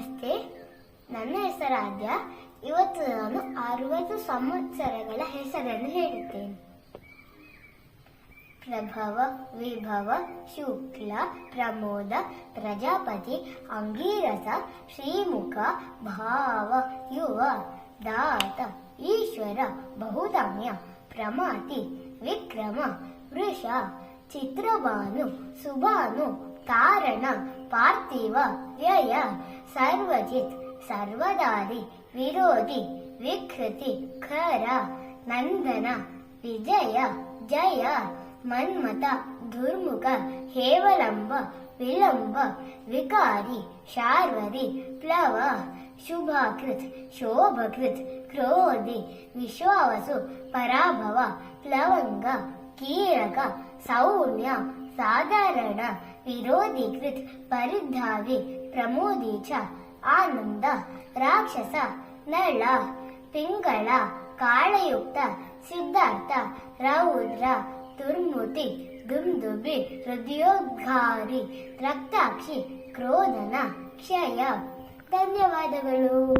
ನಮಸ್ತೆ. ನನ್ನ ಹೆಸರಾದ್ಯ ಇವತ್ತು ನಾನು ಅರವತ್ತು ಸಂವತ್ಸರಗಳ ಹೆಸರನ್ನು ಹೇಳುತ್ತೇನೆ. ಪ್ರಭವ, ವಿಭವ, ಶುಕ್ಲ, ಪ್ರಮೋದ, ಪ್ರಜಾಪತಿ, ಅಂಗೀರಸ, ಶ್ರೀಮುಖ, ಭಾವ, ಯುವ, ದಾತ, ಈಶ್ವರ ಬಹುದಮ್ಯ ಪ್ರಮಾತಿ, ವಿಕ್ರಮ, ವೃಷ ಚಿತ್ರಭಾನು ಸುಭಾನು ಕಾರಣ ಪಾರ್ಥಿವ ವ್ಯಯ ಸರ್ವಜಿತ್ ಸರ್ವದಾರಿ ವಿರೋಧಿ ವಿಕೃತಿ ಖರ ನಂದನ ವಿಜಯ ಜಯ ಮನ್ಮತ ದುರ್ಮುಖ ಹೇವಲಂಬ ವಿಳಂಬ ವಿಕಾರಿ ಶಾರ್ವರಿ ಪ್ಲವ ಶುಭಕೃತ್ ಶೋಭಕೃತ್ ಕ್ರೋಧಿ ವಿಶ್ವಾವಸು ಪರಾಭವ ಪ್ಲವಂಗ ಕೀಳಕ ಸೌಮ್ಯ, ಸಾಧಾರಣ ವಿರೋಧೀಕೃತ್ ಪರಿಧಾವಿ, ಪ್ರಮೋದೀಚ, ಆನಂದ, ರಾಕ್ಷಸ, ನಳ, ಪಿಂಗಳ, ಕಾಳಯುಕ್ತ, ಸಿದ್ಧಾರ್ಥ, ರೌದ್ರ, ದುರ್ಮುತಿ, ದುಂದುಬಿ, ಹೃದಯೋದ್ಘಾರಿ, ರಕ್ತಾಕ್ಷಿ, ಕ್ರೋಧನ, ಕ್ಷಯ. ಧನ್ಯವಾದಗಳು.